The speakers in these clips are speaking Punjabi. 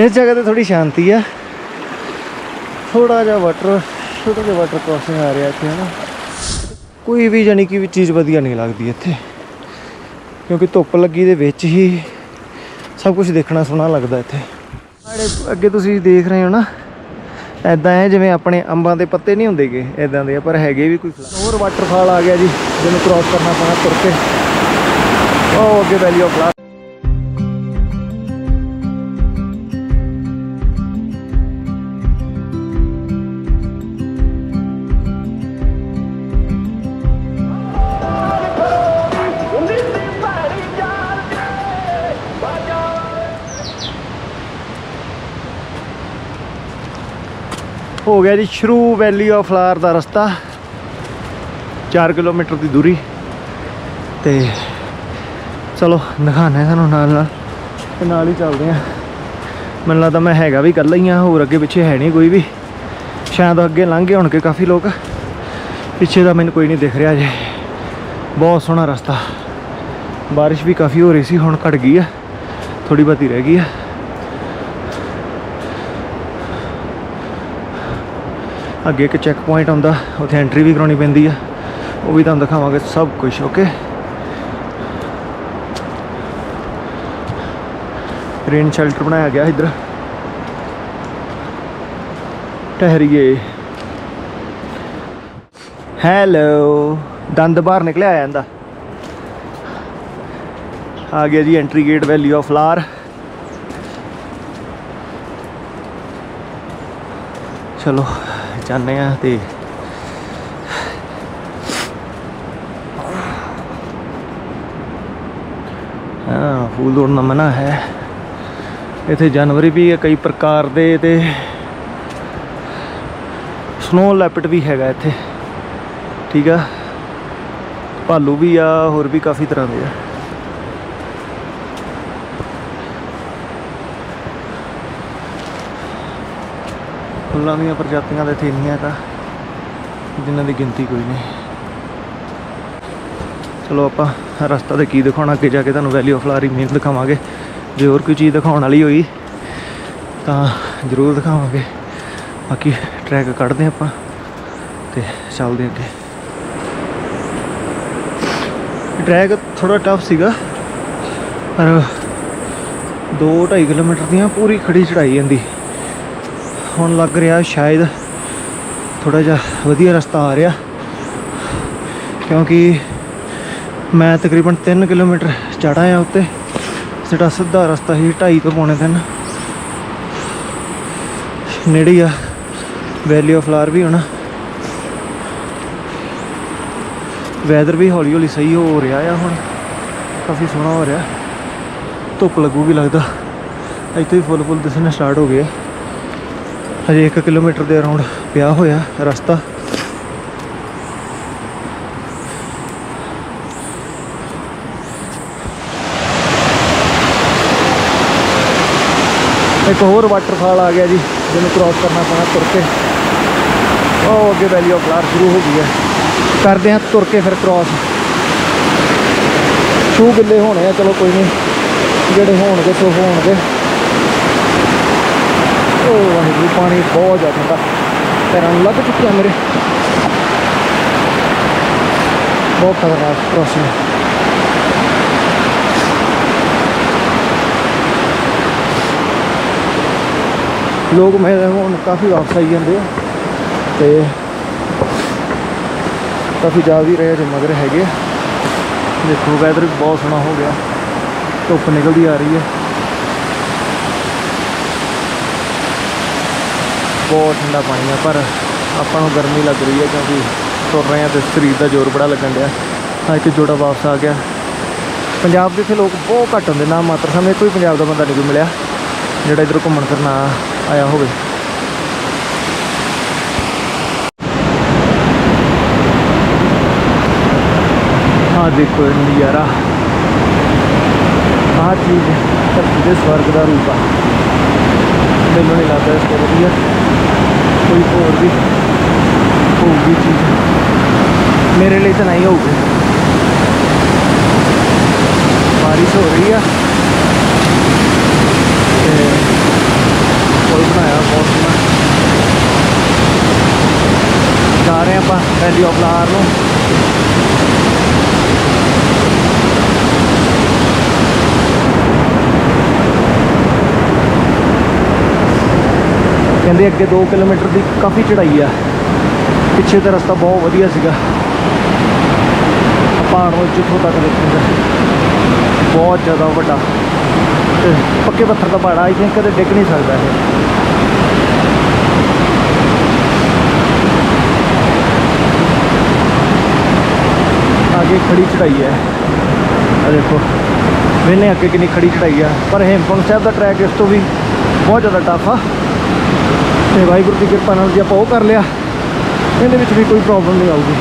ਇਸ ਜਗ੍ਹਾ ਤੇ ਥੋੜੀ ਸ਼ਾਂਤੀ ਆ। ਥੋੜਾ ਜਿਹਾ ਵਾਟਰ ਛੋਟਾ ਜਿਹਾ ਵਾਟਰ ਕ੍ਰੋਸਿੰਗ ਆ ਰਿਹਾ ਇੱਥੇ ਹਨਾ। ਕੋਈ ਵੀ ਜਾਨੀ ਕਿ ਵੀ ਚੀਜ਼ ਵਧੀਆ ਨਹੀਂ ਲੱਗਦੀ ਇੱਥੇ। ਕਿਉਂਕਿ ਧੁੱਪ ਲੱਗੀ ਦੇ ਵਿੱਚ ਹੀ ਸਭ ਕੁਝ ਦੇਖਣਾ ਸੋਹਣਾ ਲੱਗਦਾ ਇੱਥੇ। ਸਾਡੇ ਅੱਗੇ ਤੁਸੀਂ ਦੇਖ ਰਹੇ ਹੋ ਨਾ ਐਦਾਂ ਹੈ ਜਿਵੇਂ ਆਪਣੇ ਅੰਬਾਂ ਦੇ ਪੱਤੇ ਨਹੀਂ ਹੁੰਦੇਗੇ ਐਦਾਂ ਦੇ ਆ, ਪਰ ਹੈਗੇ ਵੀ ਕੋਈ ਹੋਰ ਵਾਟਰਫਾਲ ਆ ਗਿਆ ਜੀ ਜਿਹਨੂੰ ਕ੍ਰਾਸ ਕਰਨਾ ਪੈਣਾ ਤੁਰ ਕੇ। ਉਹ ਅੱਗੇ ਵੈਲੀ ਆਫ ਹੋ ਗਿਆ ਜੀ ਸ਼ਰੂ ਵੈਲੀ ਆਫ ਫਲਾਰ ਦਾ ਰਸਤਾ। 4 ਕਿਲੋਮੀਟਰ ਦੀ ਦੂਰੀ। ਤੇ ਚਲੋ ਦਿਖਾਣਾ ਸਾਨੂੰ ਨਾਲ ਨਾਲ। ਤੇ ਨਾਲ ਹੀ ਚੱਲਦੇ ਆ ਮੈਨੂੰ ਲੱਗਦਾ ਮੈਂ ਹੈਗਾ ਵੀ ਇਕੱਲਾ ਹੀ ਆ ਹੋਰ ਅੱਗੇ ਪਿੱਛੇ ਹੈ ਨਹੀਂ ਕੋਈ ਵੀ। ਸ਼ਾਇਦ ਅੱਗੇ ਲੰਘ ਗਏ ਹੋਣਗੇ ਕਾਫੀ ਲੋਕ। ਪਿੱਛੇ ਦਾ ਮੈਨੂੰ ਕੋਈ ਨਹੀਂ ਦਿਖ ਰਿਹਾ ਜੇ। ਬਹੁਤ ਸੋਹਣਾ ਰਸਤਾ। ਬਾਰਿਸ਼ ਵੀ ਕਾਫੀ ਹੋ ਰਹੀ ਸੀ, ਹੁਣ ਘਟ ਗਈ ਆ। ਥੋੜੀ ਬਹੁਤੀ ਰਹਿ ਗਈ ਆ। ਅੱਗੇ ਇੱਕ ਚੈੱਕ ਪੁਆਇੰਟ ਆਉਂਦਾ, ਉੱਥੇ ਐਂਟਰੀ ਵੀ ਕਰਾਉਣੀ ਪੈਂਦੀ ਆ। ਉਹ ਵੀ ਤੁਹਾਨੂੰ ਦਿਖਾਵਾਂਗੇ ਸਭ ਕੁਝ ਓਕੇ ਰੇਨ ਸ਼ੈਲਟਰ ਬਣਾਇਆ ਗਿਆ ਇੱਧਰ। ਠਹਿਰੀਏ। ਹੈਲੋ ਦੰਦ ਬਾਹਰ ਨਿਕਲਿਆ ਆਇਆ ਇਹਦਾ ਆ ਗਿਆ ਜੀ entry gate valley of flowers ਚਲੋ। ਜਾਂਦੇ ਆ ਤੇ ਹਾਂ, ਫੂਲ ਤੋੜਨਾ ਮਨਾ ਹੈ। ਇੱਥੇ ਜਾਨਵਰ ਵੀ ਹੈ ਕਈ ਪ੍ਰਕਾਰ ਦੇ ਤੇ ਸਨੋ ਲੈਪਟ ਵੀ ਹੈਗਾ ਇੱਥੇ। ਠੀਕ ਆ। ਭਾਲੂ ਵੀ ਆ, ਹੋਰ ਵੀ ਕਾਫੀ ਤਰ੍ਹਾਂ ਦੇ ਆ। ਫੁੱਲਾਂ ਦੀਆਂ ਪ੍ਰਜਾਤੀਆਂ ਤਾਂ ਇੱਥੇ ਇੰਨੀਆਂ ਤਾਂ ਜਿਨ੍ਹਾਂ ਦੀ ਗਿਣਤੀ ਕੋਈ ਨਹੀਂ। ਚਲੋ ਆਪਾਂ ਰਸਤਾ ਤੇ ਕੀ ਦਿਖਾਉਣਾ, ਅੱਗੇ ਜਾ ਕੇ ਤੁਹਾਨੂੰ ਵੈਲੀ ਆਫ ਫਲਾਰੀ ਮੇਨ ਦਿਖਾਵਾਂਗੇ। ਜੇ ਹੋਰ ਕੋਈ ਚੀਜ਼ ਦਿਖਾਉਣ ਵਾਲੀ ਹੋਈ, ਤਾਂ ਜ਼ਰੂਰ ਦਿਖਾਵਾਂਗੇ। ਬਾਕੀ ਟਰੈਕ ਕੱਢਦੇ ਆਪਾਂ ਤੇ ਚੱਲਦੇ ਅੱਗੇ। ਟਰੈਕ ਥੋੜਾ ਟਫ ਸੀਗਾ, ਪਰ 2.5 ਕਿਲੋਮੀਟਰ ਦੀਆਂ ਪੂਰੀ ਖੜੀ ਚੜਾਈ ਜਾਂਦੀ। ਹੁਣ ਲੱਗ ਰਿਹਾ ਸ਼ਾਇਦ ਥੋੜਾ ਜਿਹਾ ਵਧੀਆ ਰਸਤਾ ਆ ਰਿਹਾ, ਕਿਉਂਕਿ ਮੈਂ ਤਕਰੀਬਨ 3 ਕਿਲੋਮੀਟਰ ਚੜਾ ਆ ਉੱਤੇ ਜਿਹੜਾ ਸਿੱਧਾ ਰਸਤਾ ਸੀ 2.5 ਤੋਂ ਪੌਣੇ 3 ਨੇੜੇ ਆ ਵੈਲੀ ਆਫ ਫਲਾਰ ਵੀ ਹੋਣਾ। ਵੈਦਰ ਵੀ ਹੌਲੀ ਹੌਲੀ ਸਹੀ ਹੋ ਰਿਹਾ ਆ ਹੁਣ, ਕਾਫੀ ਸੋਹਣਾ ਹੋ ਰਿਹਾ। ਧੁੱਪ ਲੱਗੂਗੀ ਲੱਗਦਾ। ਇੱਥੇ ਹੀ ਫੁੱਲ ਫੁੱਲ ਦਿਸਣਾ ਸਟਾਰਟ ਹੋ ਗਏ ਹਜੇ 1 ਕਿਲੋਮੀਟਰ ਦੇ ਅਰਾਊਂਡ ਪਿਆ ਹੋਇਆ ਰਸਤਾ। ਇੱਕ ਹੋਰ ਵਾਟਰਫਾਲ ਆ ਗਿਆ ਜੀ, ਜਿਹਨੂੰ ਕ੍ਰਾਸ ਕਰਨਾ ਪੈਣਾ ਤੁਰ ਕੇ। ਉਹ ਅੱਗੇ ਵੈਲੀ ਆਫ ਫਲਾਰ ਸ਼ੁਰੂ ਹੋ ਗਈ ਹੈ। ਕਰਦੇ ਹਾਂ ਤੁਰ ਕੇ ਫਿਰ ਕ੍ਰਾਸ ਸ਼ੂ ਗਿੱਲੇ ਹੋਣੇ ਆ, ਚਲੋ ਕੋਈ ਨਹੀਂ। ਜਿਹੜੇ ਹੋਣਗੇ, ਸੋ ਹੋਣਗੇ। ਉਹ ਵਾਹਿਗੁਰੂ, ਪਾਣੀ ਬਹੁਤ ਜ਼ਿਆਦਾ ਠੰਡਾ। ਪੈਰਾਂ ਨੂੰ ਲੱਗ ਚੁੱਕਿਆ ਮੇਰੇ। ਬਹੁਤ ਖਤਰਨਾਕ ਕ੍ਰਾਸਿੰਗ ਲੋਕ ਮੈਂ ਹੁਣ ਕਾਫੀ ਵਾਪਸ ਆਈ ਜਾਂਦੇ ਆ ਤੇ ਕਾਫੀ ਜਾ ਵੀ ਰਹੇ ਜੇ ਮਗਰ ਹੈਗੇ ਆ। ਦੇਖੋ ਵੈਦਰ ਵੀ ਬਹੁਤ ਸੋਹਣਾ ਹੋ ਗਿਆ। ਧੁੱਪ ਨਿਕਲਦੀ ਆ ਰਹੀ ਹੈ ਬਹੁਤ ਠੰਡਾ ਪਾਣੀ ਆ, ਪਰ ਆਪਾਂ ਨੂੰ ਗਰਮੀ ਲੱਗ ਰਹੀ ਹੈ ਕਿਉਂਕਿ ਤੁਰ ਰਹੇ ਆ ਤੇ ਸਰੀਰ ਦਾ ਜ਼ੋਰ ਬੜਾ ਲੱਗਣ ਡਿਆ। ਆ ਇੱਕ ਜੋੜਾ ਵਾਪਸ ਆ ਗਿਆ। ਪੰਜਾਬ ਦੇ ਇੱਥੇ ਲੋਕ ਬਹੁਤ ਘੱਟ ਹੁੰਦੇ, ਨਾ ਮਾਤਰ ਸਮੇਂ ਕੋਈ ਪੰਜਾਬ ਦਾ ਬੰਦਾ ਨਹੀਂ ਕੋਈ ਮਿਲਿਆ, ਜਿਹੜਾ ਇਧਰ ਘੁੰਮਣ ਫਿਰਨ ਆਇਆ ਹੋਵੇ। ਆ ਦੇਖੋ ਇਹ ਨਜ਼ਾਰਾ। ਆ ਚੀਜ਼ ਧਰਤੀ ਦੇ ਸਵਰਗ ਦਾ ਰੂਪ ਆ। बंदे ने लाता है इसको वजिया कोई और भी होगी चीज़ मेरे लिए तो नहीं होगी बारिश हो रही है जा रहे हैं आप वैली ऑफ़ लार में ਕਹਿੰਦੇ ਅੱਗੇ 2 ਕਿਲੋਮੀਟਰ ਦੀ ਕਾਫੀ ਚੜਾਈ ਆ। ਪਿੱਛੇ ਤੇ ਰਸਤਾ ਬਹੁਤ ਵਧੀਆ ਸੀਗਾ। ਪਹਾੜ ਨੂੰ ਜਿੱਥੋਂ ਤੱਕ ਦੇਖੂਗਾ। ਬਹੁਤ ਜ਼ਿਆਦਾ ਵੱਡਾ। ਤੇ ਪੱਕੇ ਪੱਥਰ ਦਾ ਪਹਾੜ ਆਈ ਥਿੰਕ ਕਦੇ ਡਿੱਗ ਨਹੀਂ ਸਕਦਾ ਇਹ। ਆਗੇ ਖੜੀ ਚੜਾਈ ਹੈ। ਆ ਦੇਖੋ। ਵੇਨੇ ਅੱਗੇ ਕਿੰਨੀ ਖੜੀ ਚੜਾਈ ਆ। ਪਰ ਹੇਮਕੁੰਟ ਸਾਹਿਬ ਦਾ ਟਰੈਕ ਇਸ ਤੋਂ ਵੀ ਬਹੁਤ ਜ਼ਿਆਦਾ ਟਫ ਆ। ਤੇ ਵਾਹਿਗੁਰੂ ਦੀ ਕਿਰਪਾ ਨਾਲ ਜੇ ਆਪਾਂ ਉਹ ਕਰ ਲਿਆ, ਇਹਦੇ ਵਿੱਚ ਵੀ ਕੋਈ ਪ੍ਰੋਬਲਮ ਨਹੀਂ ਆਊਗੀ।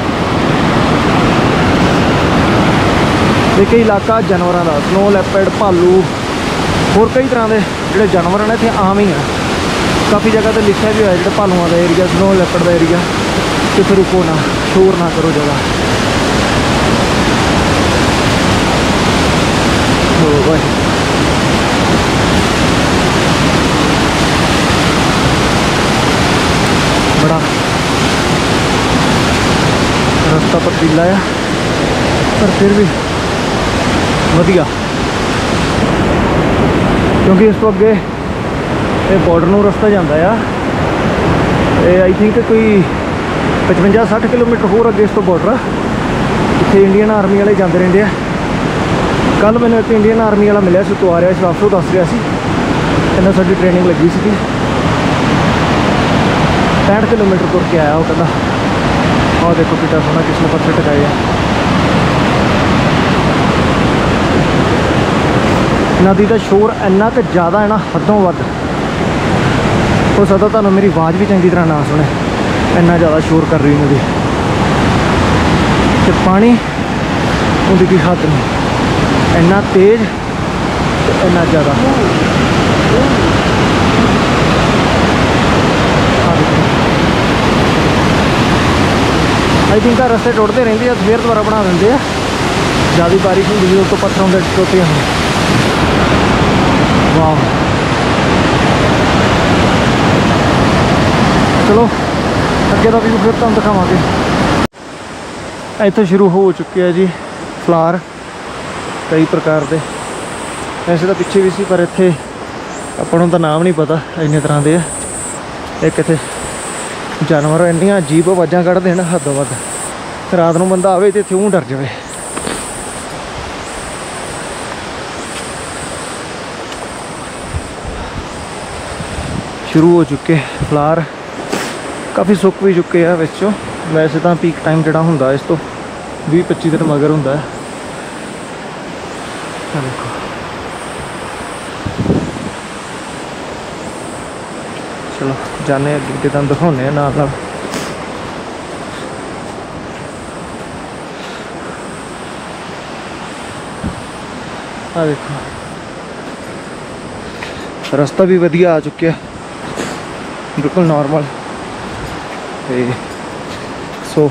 ਦੇਖੇ ਇਲਾਕਾ ਜਾਨਵਰਾਂ ਦਾ, ਸਨੋ ਲੈਪਰਡ ਭਾਲੂ, ਹੋਰ ਕਈ ਤਰ੍ਹਾਂ ਦੇ ਜਿਹੜੇ ਜਾਨਵਰ ਨੇ, ਇੱਥੇ ਆਮ ਹੀ ਆ। ਕਾਫੀ ਜਗ੍ਹਾ ਤੇ ਲਿਖਿਆ ਵੀ ਹੋਇਆ ਜਿਹੜਾ ਭਾਲੂਆਂ ਦਾ ਏਰੀਆ ਸਨੋ ਲੈਪਰਡ ਦਾ ਏਰੀਆ ਕਿਤੇ ਰੁਕੋ ਨਾ, ਸ਼ੋਰ ਨਾ ਕਰੋ ਜਗ੍ਹਾ ਹੋ ਬਾਈ ਬੜਾ ਰਸਤਾ ਪਤੀਲਾ ਆ, ਪਰ ਫਿਰ ਵੀ ਵਧੀਆ। ਕਿਉਂਕਿ ਇਸ ਤੋਂ ਅੱਗੇ ਇਹ ਬਾਰਡਰ ਨੂੰ ਰਸਤਾ ਜਾਂਦਾ ਆ। ਇਹ ਆਈ ਥਿੰਕ ਕੋਈ 55 60 ਕਿਲੋਮੀਟਰ ਹੋਰ ਅੱਗੇ ਇਸ ਤੋਂ ਬਾਰਡਰ ਇੱਥੇ ਇੰਡੀਅਨ ਆਰਮੀ ਵਾਲੇ ਜਾਂਦੇ ਰਹਿੰਦੇ ਆ। ਕੱਲ ਮੈਨੂੰ ਇੱਕ ਇੰਡੀਅਨ ਆਰਮੀ ਵਾਲਾ ਮਿਲਿਆ ਸੀ ਤੋਂ ਆ ਰਿਹਾ ਸੀ, ਵਾਪਸ ਦੱਸ ਰਿਹਾ ਸੀ। ਕਹਿੰਦਾ ਸਾਡੀ ਟ੍ਰੇਨਿੰਗ ਲੱਗੀ ਸੀਗੀ। 65 ਕਿਲੋਮੀਟਰ ਤੁਰ ਕੇ ਆਇਆ ਉਹ ਕਹਿੰਦਾ। ਆਹ ਦੇਖੋ ਕਿੱਡਾ ਸੋਹਣਾ ਕਿਸ ਨੇ ਪੱਥਰ ਆ ਨਦੀ ਦਾ ਸ਼ੋਰ ਇੰਨਾ ਕਿ ਜ਼ਿਆਦਾ ਹੈ ਨਾ, ਹੱਦੋਂ ਵੱਧ। ਹੋ ਸਕਦਾ ਤੁਹਾਨੂੰ ਮੇਰੀ ਆਵਾਜ਼ ਵੀ ਚੰਗੀ ਤਰ੍ਹਾਂ ਨਾ ਸੁਣੇ। ਇੰਨਾ ਜ਼ਿਆਦਾ ਸ਼ੋਰ ਕਰ ਰਹੀ ਨਦੀ। ਤੇ ਪਾਣੀ ਉਹਦੀ ਕੋਈ ਹੱਦ ਨਹੀਂ। ਇੰਨਾ ਤੇਜ਼ ਤੇ ਇੰਨਾ ਜ਼ਿਆਦਾ। ਆਈ ਥਿੰਕ ਆ ਰਸਤੇ ਟੁੱਟਦੇ ਰਹਿੰਦੇ ਆ, ਫੇਰ ਦੁਬਾਰਾ ਬਣਾ ਦਿੰਦੇ ਆ। ਜ਼ਿਆਦਾ ਬਾਰਿਸ਼ ਹੁੰਦੀ ਜਦੋਂ ਤੋਂ ਪੱਥਰਾਂ ਦੇ ਟੁੱਟੇ ਹੁੰਦੇ ਵਾਹ। ਚਲੋ, ਅੱਗੇ ਦਾ ਵੀ ਫਿਰ ਤੁਹਾਨੂੰ ਦਿਖਾਵਾਂਗੇ। ਇੱਥੇ ਸ਼ੁਰੂ ਹੋ ਚੁੱਕੇ ਆ ਜੀ ਫਲਾਰ, ਕਈ ਪ੍ਰਕਾਰ ਦੇ। ਵੈਸੇ ਤਾਂ ਪਿੱਛੇ ਵੀ ਸੀ, ਪਰ ਇੱਥੇ ਆਪਾਂ ਨੂੰ ਤਾਂ ਨਾਮ ਨਹੀਂ ਪਤਾ, ਇੰਨੇ ਤਰ੍ਹਾਂ ਦੇ ਆ। ਇੱਕ ਇੱਥੇ ਜਾਨਵਰ ਇੰਨੀਆਂ ਅਜੀਬ ਆਵਾਜ਼ਾਂ ਕੱਢਦੇ ਨੇ ਹੱਦੋਂ ਵੱਧ। ਰਾਤ ਨੂੰ ਬੰਦਾ ਆਵੇ ਤੇ ਇੱਥੇ ਉਹ ਡਰ ਜਾਵੇ। ਸ਼ੁਰੂ ਹੋ ਚੁੱਕੇ ਫਲਾਰ। ਕਾਫੀ ਸੁੱਕ ਵੀ ਚੁੱਕੇ ਆ ਵਿੱਚੋਂ। ਵੈਸੇ ਤਾਂ ਪੀਕ ਟਾਈਮ ਜਿਹੜਾ ਹੁੰਦਾ ਇਸ ਤੋਂ 20 25 ਦਿਨ ਮਗਰ ਹੁੰਦਾ ਹੈ। ਦੇਖੋ। ਚਲੋ। ਜਾਣੇ ਅੱਗੇ ਅੱਗੇ ਤੁਹਾਨੂੰ ਦਿਖਾਉਂਦੇ ਆ ਨਾਲ ਨਾਲ। ਆ ਦੇਖੋ। ਰਸਤਾ ਵੀ ਵਧੀਆ ਆ ਚੁੱਕਿਆ। ਬਿਲਕੁਲ ਨਾਰਮਲ ਤੇ ਸੋ,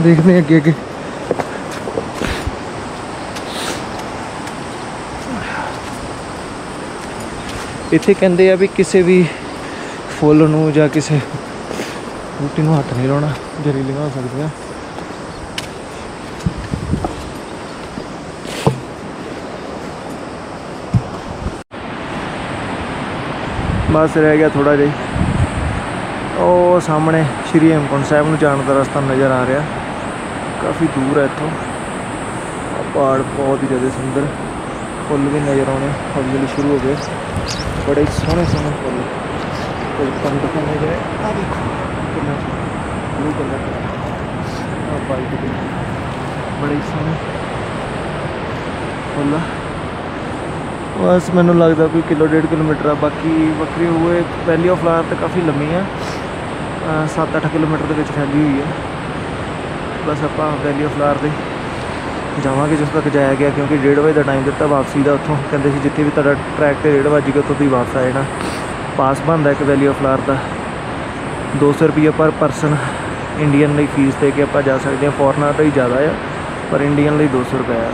ਦੇਖਦੇ ਅੱਗੇ ਅੱਗੇ। ਇੱਥੇ ਕਹਿੰਦੇ ਆ ਵੀ ਕਿਸੇ ਵੀ ਫੁੱਲ ਨੂੰ ਜਾਂ ਕਿਸੇ ਬੂਟੀ ਨੂੰ ਹੱਥ ਨਹੀਂ ਲਾਉਣਾ ਜ਼ਹਿਰੀਲੀਆਂ ਹੋ ਸਕਦੀਆਂ ਬਸ ਰਹਿ ਗਿਆ ਥੋੜਾ ਜਿਹਾ ਉਹ ਸਾਹਮਣੇ ਸ਼੍ਰੀ ਹੇਮਕੁੰਟ ਸਾਹਿਬ ਨੂੰ ਜਾਣ ਦਾ ਰਸਤਾ ਨਜ਼ਰ ਆ ਰਿਹਾ। ਕਾਫੀ ਦੂਰ ਹੈ ਇੱਥੋਂ। ਪਹਾੜ ਬਹੁਤ ਹੀ ਜ਼ਿਆਦਾ ਸੁੰਦਰ, ਫੁੱਲ ਵੀ ਨਜ਼ਰ ਆਉਣੇ ਹੌਲੀ ਹੌਲੀ ਸ਼ੁਰੂ ਹੋ ਗਏ। ਬੜੇ ਸੋਹਣੇ ਸੋਹਣੇ ਫੁੱਲ। ਕੋਈ ਪੰਨ ਦਿਖਾਣੇ ਗਏ ਆ ਦੇਖੋ। ਕਿੰਨਾ ਬਲੂ ਕਲਰ ਦਾ ਆ ਵਾਈਟ ਦੇ ਬੜੇ ਸੋਹਣੇ। ਆ। ਬਸ ਮੈਨੂੰ ਲੱਗਦਾ ਕੋਈ ਕਿਲੋ ਡੇਢ ਕਿਲੋਮੀਟਰ ਆ। ਬਾਕੀ ਵੱਖਰੇ ਹੋਏ ਵੈਲੀ ਆਫ ਫਲਾਰ ਤੇ ਕਾਫੀ ਲੰਮੀ ਆ। 7-8 ਕਿਲੋਮੀਟਰ ਦੇ ਵਿੱਚ ਫੈਲੀ ਹੋਈ ਹੈ ਬਸ ਆਪਾਂ ਵੈਲੀ ਆਫ ਫਲਾਰ ਦੇ ਜਾਵਾਂਗੇ ਜਿਸ ਤੱਕ ਜਾਇਆ ਗਿਆ ਕਿਉਂਕਿ 1:30 ਵਜੇ ਦਾ ਟਾਈਮ ਦਿੱਤਾ ਵਾਪਸੀ ਦਾ ਉੱਥੋਂ। ਕਹਿੰਦੇ ਸੀ ਜਿੱਥੇ ਵੀ ਤੁਹਾਡਾ ਟਰੈਕ ਤੇ 1:30 ਵਜੇ ਉੱਥੋਂ ਤੁਸੀਂ ਵਾਪਸ ਆ ਜਾਣਾ। ਪਾਸ ਬਣਦਾ ਇੱਕ ਵੈਲੀ ਆਫ ਫਲਾਰ ਦਾ। 200 ਰੁਪਏ ਪਰ ਪਰਸਨ ਇੰਡੀਅਨ ਲਈ ਫੀਸ ਦੇ ਕੇ ਆਪਾਂ ਜਾ ਸਕਦੇ ਹਾਂ। ਫੋਰਨਰ ਦਾ ਹੀ ਜ਼ਿਆਦਾ ਆ, ਪਰ ਇੰਡੀਅਨ ਲਈ 200 ਰੁਪਏ ਆ।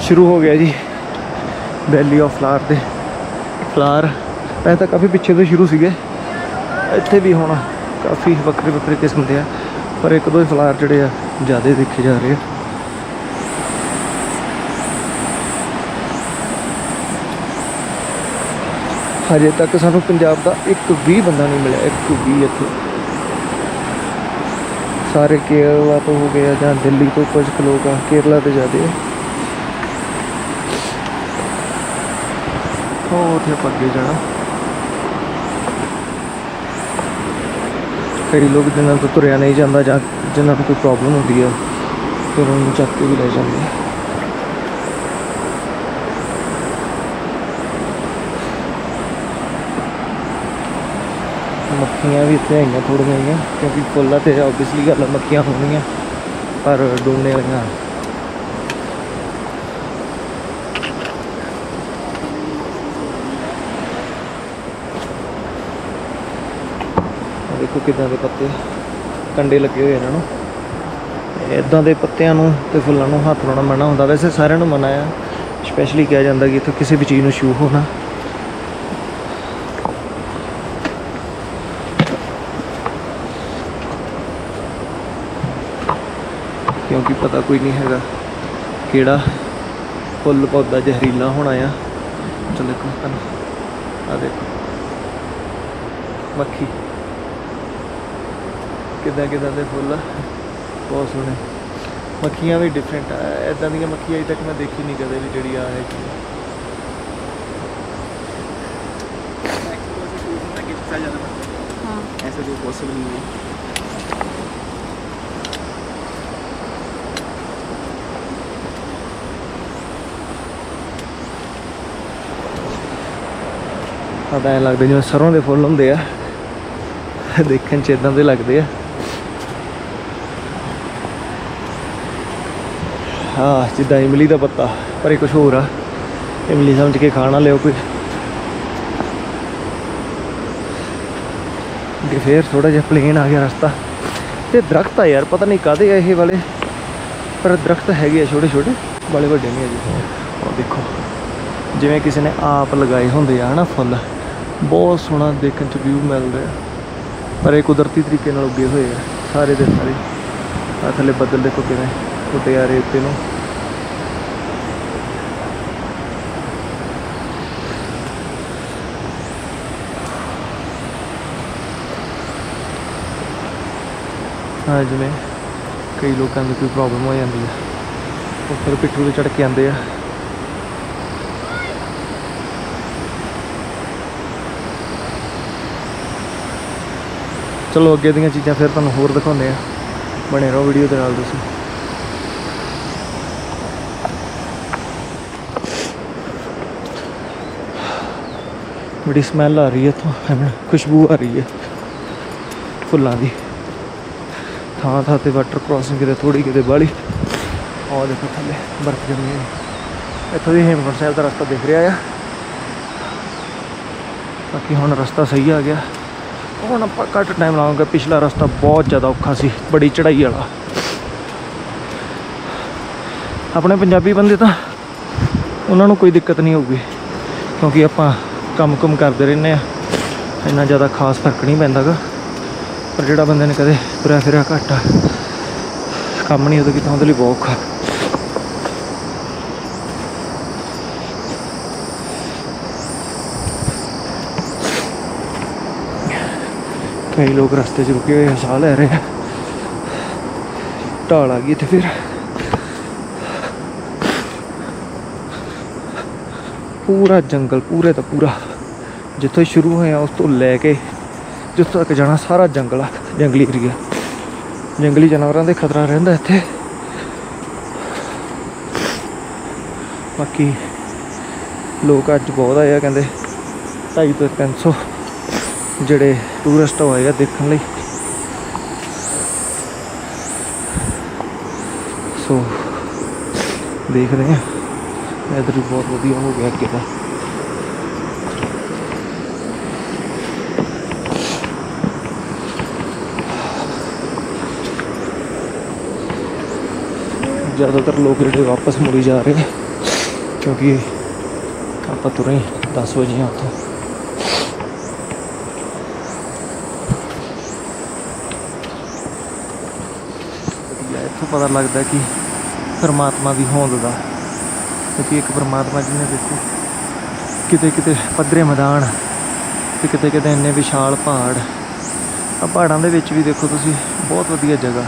ਸ਼ੁਰੂ ਹੋ ਗਿਆ ਜੀ ਵੈਲੀ ਆਫ ਫਲਾਰ ਦੇ। ਫਲਾਰ ਪਹਿਲਾਂ ਤਾਂ ਕਾਫੀ ਪਿੱਛੇ ਤੋਂ ਸ਼ੁਰੂ ਸੀਗੇ। ਇੱਥੇ ਵੀ ਹੁਣ ਕਾਫੀ ਵੱਖਰੇ ਵੱਖਰੇ ਕਿਸਮ ਦੇ ਆ, ਪਰ ਇੱਕ ਦੋ ਫਲਾਰ ਜਿਹੜੇ ਆ ਜ਼ਿਆਦਾ ਦੇਖੇ ਜਾ ਰਹੇ ਆ। ਹਜੇ ਤੱਕ ਸਾਨੂੰ ਪੰਜਾਬ ਦਾ ਇੱਕ ਵੀ ਬੰਦਾ ਨਹੀਂ ਮਿਲਿਆ ਇੱਕ ਵੀ ਇੱਥੇ। ਸਾਰੇ ਕੇਰਲਾ ਤੋਂ ਹੋ ਗਏ ਆ ਜਾਂ ਦਿੱਲੀ ਤੋਂ ਕੁਝ ਲੋਕ ਆ ਕੇਰਲਾ ਤੇ ਜ਼ਿਆਦੇ ਆ। ਉਹ ਉੱਥੇ ਆਪਾਂ ਅੱਗੇ ਜਾਣਾ। ਕਈ ਲੋਕ ਜਿਨ੍ਹਾਂ ਤੋਂ ਤੁਰਿਆ ਨਹੀਂ ਜਾਂਦਾ ਜਾਂ ਜਿਨ੍ਹਾਂ ਨੂੰ ਕੋਈ ਪ੍ਰੋਬਲਮ ਹੁੰਦੀ ਆ ਫਿਰ ਉਹਨੂੰ ਚੱਕ ਕੇ ਵੀ ਲੈ ਜਾਂਦੇ ਆ। ਮੱਖੀਆਂ ਵੀ ਇੱਥੇ ਹੈਗੀਆਂ ਥੋੜ੍ਹੀਆਂ ਜਿਹੀਆਂ ਕਿਉਂਕਿ ਫੁੱਲਾਂ ਤੇ ਆਬਵੀਅਸਲੀ ਗੱਲ ਆ, ਮੱਖੀਆਂ ਹੋਣਗੀਆਂ ਪਰ ਡੋਨੇ ਵਾਲੀਆਂ। ਦੇਖੋ ਕਿਦਾਂ ਦੇ ਪੱਤੇ ਕੰਡੇ ਲੱਗੇ ਹੋਏ ਇਹਨਾਂ ਨੂੰ। ਇਦਾਂ ਦੇ ਪੱਤਿਆਂ ਨੂੰ ਤੇ ਫੁੱਲਾਂ ਨੂੰ ਹੱਥ ਲਾਉਣਾ ਮਨਾ ਹੁੰਦਾ। ਵੈਸੇ ਸਾਰਿਆਂ ਨੂੰ ਮਨਾ ਆ ਸਪੈਸ਼ਲੀ ਕਿਹਾ ਜਾਂਦਾ ਕਿ ਇੱਥੇ ਕਿਸੇ ਵੀ ਚੀਜ਼ ਨੂੰ ਛੂ ਹੋਣਾ ਕਿਉਂਕਿ ਪਤਾ ਕੋਈ ਨਹੀਂ ਹੈਗਾ ਕਿਹੜਾ ਫੁੱਲ ਪੌਦਾ ਜ਼ਹਿਰੀਲਾ ਹੋਣਾ ਆ। ਚਲੋ ਦੇਖੋ ਤੁਹਾਨੂੰ ਆ ਦੇਖੋ। ਮੱਖੀ। ਕਿਦਾਂ ਕਿਦਾਂ ਦੇ ਫੁੱਲ ਬਹੁਤ ਸੋਹਣੇ। ਮੱਖੀਆਂ ਵੀ ਡਿਫਰੈਂਟ ਆ। ਇਦਾਂ ਦੀਆਂ ਮੱਖੀਆਂ ਅਜੇ ਤੱਕ ਮੈਂ ਦੇਖੀ ਨਹੀਂ ਕਦੇ ਵੀ ਜਿਹੜੀ ਆ। ਹੈ। ਐਸਾ ਜੋ ਪੋਸੀਬਲ ਨਹੀਂ ਹੈ। ਤਾਂ ਐਂ ਲੱਗਦੇ ਜਿਵੇਂ ਸਰੋਂ ਦੇ ਫੁੱਲ ਹੁੰਦੇ ਆ। ਦੇਖਣ ਚ ਇਦਾਂ ਦੇ ਲੱਗਦੇ ਆ। ਹਾਂ, ਜਿੱਦਾਂ ਇਮਲੀ ਦਾ ਪੱਤਾ, ਪਰ ਇਹ ਕੁਝ ਹੋਰ ਆ। ਇਮਲੀ ਸਮਝ ਕੇ ਖਾਣਾ ਲਿਓ ਕੋਈ। ਅੱਗੇ ਫੇਰ ਥੋੜਾ ਜਿਹਾ ਪਲੇਨ ਆ ਗਿਆ ਰਸਤਾ। ਤੇ ਦਰਖਤ ਆ ਯਾਰ, ਪਤਾ ਨਹੀਂ ਕਾਦੇ ਆ ਇਹ ਵਾਲੇ। ਪਰ ਦਰਖਤ ਹੈਗੇ ਆ ਛੋਟੇ ਛੋਟੇ, ਵਾਲੇ ਵੱਡੇ ਨਹੀਂ ਆ ਜੀ। ਉਹ ਦੇਖੋ, ਜਿਵੇਂ ਕਿਸੇ ਨੇ ਆਪ ਲਗਾਏ ਹੁੰਦੇ ਆ ਹਨਾ ਫੁੱਲ। ਬਹੁਤ ਸੋਹਣਾ ਦੇਖਣ ਚ ਵਿਊ ਮਿਲ ਰਿਹਾ। ਪਰ ਇਹ ਕੁਦਰਤੀ ਤਰੀਕੇ ਨਾਲ ਉੱਗੇ ਹੋਏ ਆ, ਸਾਰੇ ਦੇ ਸਾਰੇ। ਆ ਥੱਲੇ ਬੱਦਲ ਦੇਖੋ ਕਿਵੇਂ ਉੱਡੇ ਆ ਰਹੇ ਉੱਤੇ ਨੂੰ। ਹਾਂ ਜਿਵੇਂ ਕਈ ਲੋਕਾਂ ਦੀ ਕੋਈ ਪ੍ਰੋਬਲਮ ਹੋ ਜਾਂਦੀ ਹੈ ਉਹ ਫਿਰ ਪਿੱਠੂ ਤੇ ਚੜ ਕੇ ਆਉਂਦੇ ਆ। ਚਲੋ ਅੱਗੇ ਦੀਆਂ ਚੀਜ਼ਾਂ ਫਿਰ ਤੁਹਾਨੂੰ ਹੋਰ ਦਿਖਾਉਂਦੇ ਆ ਬਣੇ ਰਹੋ ਵੀਡੀਓ ਦੇ ਨਾਲ ਤੁਸੀਂ। ਬੜੀ ਸਮੈਲ ਆ ਰਹੀ ਹੈ ਤੋਂ ਐਵੇਂ ਖੁਸ਼ਬੂ ਆ ਰਹੀ ਹੈ। ਫੁੱਲਾਂ ਦੀ। ਥਾਂ ਥਾਂ ਤੇ ਵਾਟਰ ਕ੍ਰਾਸਿੰਗ ਕਿਤੇ ਥੋੜੀ ਕਿਤੇ ਬਾਹਲੀ ਆ ਦੇਖੋ ਥੱਲੇ, ਬਰਫ਼ ਜੰਮੀ ਹੈ ਇੱਥੋਂ ਦੀ ਹੇਮਕੁੰਟ ਸਾਹਿਬ ਦਾ ਰਸਤਾ ਦਿਖ ਰਿਹਾ ਆ। ਬਾਕੀ ਹੁਣ ਰਸਤਾ ਸਹੀ ਆ ਗਿਆ। ਹੁਣ ਆਪਾਂ ਘੱਟ ਟਾਈਮ ਲਾਵਾਂਗੇ, ਪਿਛਲਾ ਰਸਤਾ ਬਹੁਤ ਜ਼ਿਆਦਾ ਔਖਾ ਸੀ, ਬੜੀ ਚੜ੍ਹਾਈ ਵਾਲਾ। ਆਪਣੇ ਪੰਜਾਬੀ ਬੰਦੇ ਤਾਂ ਉਹਨਾਂ ਨੂੰ ਕੋਈ ਦਿੱਕਤ ਨਹੀਂ ਹੋਊਗੀ, ਕਿਉਂਕਿ ਆਪਾਂ ਕੰਮ ਕੁਮ ਕਰਦੇ ਰਹਿੰਦੇ ਆ ਇੰਨਾ ਜ਼ਿਆਦਾ ਖਾਸ ਫ਼ਰਕ ਨਹੀਂ ਪੈਂਦਾਗਾ। ਪਰ ਜਿਹੜਾ ਬੰਦੇ ਨੇ ਕਦੇ ਤੁਰਿਆ ਫਿਰਿਆ ਘੱਟ ਕੰਮ ਨਹੀਂ ਉਹਦੇ ਕੀਤਾ ਉਹਦੇ ਲਈ ਬਹੁਤ ਔਖਾ। ਕਈ ਲੋਕ ਰਸਤੇ 'ਚ ਰੁਕੇ ਹੋਏ ਸਾਹ ਲੈ ਰਹੇ ਆ। ਢਾਲ ਆ ਗਈ ਤੇ ਫਿਰ। ਪੂਰਾ ਜੰਗਲ, ਪੂਰੇ ਦਾ ਪੂਰਾ। ਜਿੱਥੋਂ ਸ਼ੁਰੂ ਹੋਇਆ, ਉਸ ਤੋਂ ਲੈ ਕੇ ਜਿੱਥੋਂ ਤੱਕ ਜਾਣਾ, ਸਾਰਾ ਜੰਗਲ ਆ, ਜੰਗਲੀ ਏਰੀਆ। ਜੰਗਲੀ ਜਾਨਵਰਾਂ ਦੇ ਖਤਰਾ ਰਹਿੰਦਾ ਇੱਥੇ। ਬਾਕੀ ਲੋਕ ਅੱਜ ਬਹੁਤ ਆਏ ਆ, ਕਹਿੰਦੇ 250 ਤੋਂ 300 ਜਿਹੜੇ ਟੂਰਿਸਟ ਆਏ ਆ ਦੇਖਣ ਲਈ। ਸੋ ਦੇਖਦੇ ਆ ਇਧਰ ਵੀ ਬਹੁਤ ਵਧੀਆ ਹੋ ਗਿਆ ਅੱਗੇ ਦਾ ਜ਼ਿਆਦਾਤਰ ਲੋਕ ਜਿਹੜੇ ਵਾਪਸ ਮੁੜੀ ਜਾ ਰਹੇ ਆ, ਕਿਉਂਕਿ ਆਪਾਂ ਤੁਰੇ 10 ਵਜੇ ਆ ਉੱਥੋਂ। ਇੱਥੋਂ ਪਤਾ ਲੱਗਦਾ ਕਿ ਪਰਮਾਤਮਾ ਦੀ ਹੋਂਦ ਦਾ। ਕਿਉਂਕਿ ਇੱਕ ਪਰਮਾਤਮਾ ਜਿਹਨੇ ਦੇਖੋ, ਕਿਤੇ ਕਿਤੇ ਪੱਧਰੇ ਮੈਦਾਨ ਤੇ ਕਿਤੇ ਕਿਤੇ ਇੰਨੇ ਵਿਸ਼ਾਲ ਪਹਾੜ। ਆ ਪਹਾੜਾਂ ਦੇ ਵਿੱਚ ਵੀ ਦੇਖੋ ਤੁਸੀਂ, ਬਹੁਤ ਵਧੀਆ ਜਗ੍ਹਾ।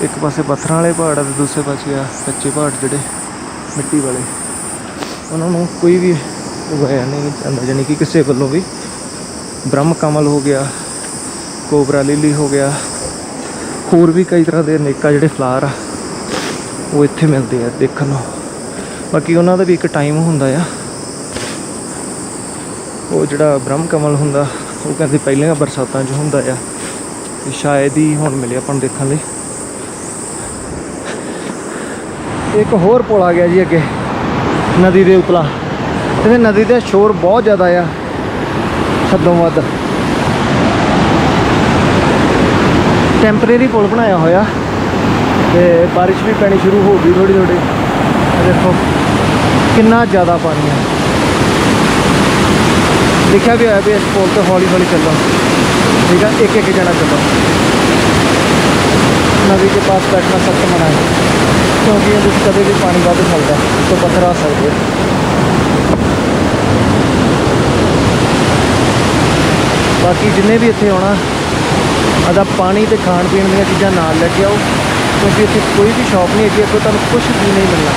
ਇੱਕ ਪਾਸੇ ਪੱਥਰਾਂ ਵਾਲੇ ਪਹਾੜ ਆ ਤੇ ਦੂਸਰੇ ਪਾਸੇ ਆ ਕੱਚੇ ਪਹਾੜ ਜਿਹੜੇ ਮਿੱਟੀ ਵਾਲੇ। ਉਹਨਾਂ ਨੂੰ ਕੋਈ ਵੀ ਉਗਾਇਆ ਨਹੀਂ ਜਾਂਦਾ ਯਾਨੀ ਕਿ ਕਿਸੇ ਵੱਲੋਂ ਵੀ। ਬ੍ਰਹਮ ਕਮਲ ਹੋ ਗਿਆ, ਕੋਬਰਾ ਲਿਲੀ ਹੋ ਗਿਆ ਹੋਰ ਵੀ ਕਈ ਤਰ੍ਹਾਂ ਦੇ ਅਨੇਕਾਂ ਜਿਹੜੇ ਫਲਾਰ ਆ, ਉਹ ਇੱਥੇ ਮਿਲਦੇ ਆ ਦੇਖਣ ਨੂੰ। ਬਾਕੀ ਉਹਨਾਂ ਦਾ ਵੀ ਇੱਕ ਟਾਈਮ ਹੁੰਦਾ ਆ। ਉਹ ਜਿਹੜਾ ਬ੍ਰਹਮ ਕਮਲ ਹੁੰਦਾ, ਉਹ ਕਹਿੰਦੇ ਪਹਿਲੀਆਂ ਬਰਸਾਤਾਂ 'ਚ ਹੁੰਦਾ ਆ। ਤੇ ਸ਼ਾਇਦ ਹੀ ਹੁਣ ਮਿਲਿਆ ਆਪਾਂ ਨੂੰ ਦੇਖਣ ਲਈ। ਇੱਕ ਹੋਰ ਪੁਲ ਆ ਗਿਆ ਜੀ ਅੱਗੇ, ਨਦੀ ਦੇ ਉਤਲਾ ਤੇ ਨਦੀ ਦਾ ਸ਼ੋਰ ਬਹੁਤ ਜ਼ਿਆਦਾ ਆ। ਹੱਦੋਂ ਵੱਧ। ਟੈਂਪਰੇਰੀ ਪੁਲ ਬਣਾਇਆ ਹੋਇਆ ਤੇ ਬਾਰਿਸ਼ ਵੀ ਪੈਣੀ ਸ਼ੁਰੂ ਹੋ ਗਈ ਥੋੜੀ ਥੋੜੀ ਦੇਖੋ ਕਿੰਨਾ ਜ਼ਿਆਦਾ ਪਾਣੀ ਹੈ ਲਿਖਿਆ ਵੀ ਹੋਇਆ ਵੀ ਇਸ ਪੁਲ ਤੇ ਹੌਲੀ ਹੌਲੀ ਚੱਲੋ। ਠੀਕ ਹੈ ਇੱਕ ਇੱਕ ਜਣਾ ਚੱਲੋ। ਨਦੀ ਦੇ ਪਾਸ ਬੈਠਣਾ ਸਖਤ ਮਨਾ ਹੈ। ਕਿਉਂਕਿ ਇਹਦੇ ਵਿੱਚ ਕਦੇ ਵੀ ਪਾਣੀ ਵੱਧ ਸਕਦਾ ਹੈ ਤੋਂ ਪੱਥਰ ਆ ਸਕਦੇ ਬਾਕੀ ਜਿੰਨੇ ਵੀ ਇੱਥੇ ਆਉਣਾ ਆਦਾ ਪਾਣੀ ਤੇ ਖਾਣ ਪੀਣ ਦੀਆਂ ਚੀਜ਼ਾਂ ਨਾਲ ਲੈ ਕੇ ਆਓ, ਕਿਉਂਕਿ ਇੱਥੇ ਕੋਈ ਵੀ ਸ਼ਾਪ ਨਹੀਂ ਹੈਗੀ, ਅੱਗੋਂ ਤੁਹਾਨੂੰ ਕੁਝ ਵੀ ਨਹੀਂ ਮਿਲਣਾ।